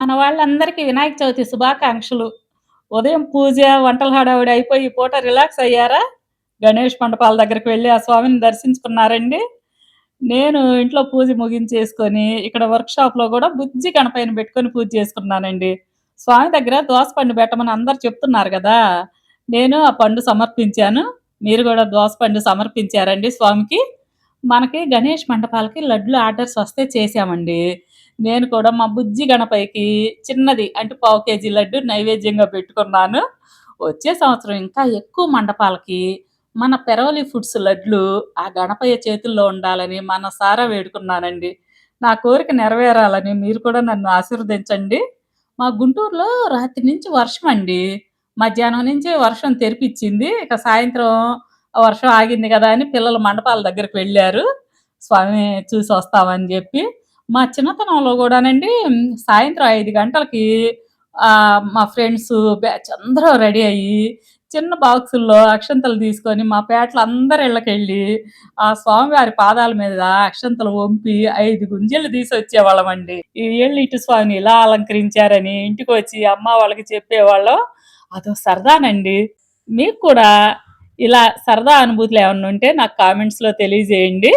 మన వాళ్ళందరికీ వినాయక చవితి శుభాకాంక్షలు. ఉదయం పూజ, వంటల హడావిడి అయిపోయి ఈ పూట రిలాక్స్ అయ్యారా? గణేష్ మండపాల దగ్గరికి వెళ్ళి ఆ స్వామిని దర్శించుకున్నారండి? నేను ఇంట్లో పూజ ముగించేసుకొని, ఇక్కడ వర్క్‌షాప్‌లో కూడా బుజ్జి గణపైన పెట్టుకొని పూజ చేసుకున్నానండి. స్వామి దగ్గర దోస పండు పెట్టమని అందరు చెప్తున్నారు కదా నేను ఆ పండు సమర్పించాను. మీరు కూడా దోస పండు సమర్పించారండి స్వామికి. మనకి గణేష్ మండపాలకి లడ్లు ఆర్డర్స్ వస్తే చేశామండి. నేను కూడా మా బుజ్జి గణపయ్యకి చిన్నది అంటే పావు కేజీ లడ్డు నైవేద్యంగా పెట్టుకున్నాను. వచ్చే సంవత్సరం ఇంకా ఎక్కువ మండపాలకి మన పెరవలి ఫుడ్స్ లడ్లు ఆ గణపయ్య చేతుల్లో ఉండాలని మనసారా వేడుకున్నానండి. నా కోరిక నెరవేరాలని మీరు కూడా నన్ను ఆశీర్వదించండి. మా గుంటూరులో రాత్రి నుంచి వర్షం అండి మధ్యాహ్నం నుంచి వర్షం తెరిపించింది ఇక సాయంత్రం వర్షం ఆగింది కదా అని పిల్లలు మండపాల దగ్గరికి వెళ్ళారు స్వామి చూసి వస్తామని చెప్పి మా చిన్నతనంలో కూడానండి సాయంత్రం ఐదు గంటలకి మా ఫ్రెండ్స్ బ్యాచ్ అందరూ రెడీ అయ్యి, చిన్న బాక్సుల్లో అక్షంతలు తీసుకొని మా పేటలు అందరి ఇళ్ళకెళ్ళి, ఆ స్వామివారి పాదాల మీద అక్షంతలు వంపి 5 గుంజీలు తీసొచ్చేవాళ్ళమండి. ఈ ఏళ్ళు ఇటు స్వామిని ఇలా అలంకరించారని ఇంటికి వచ్చి అమ్మ వాళ్ళకి చెప్పేవాళ్ళం. అదో సరదానండి. మీకు కూడా ఇలా సరదా అనుభూతులు ఏమన్నా ఉంటే నాకు కామెంట్స్‌లో తెలియజేయండి.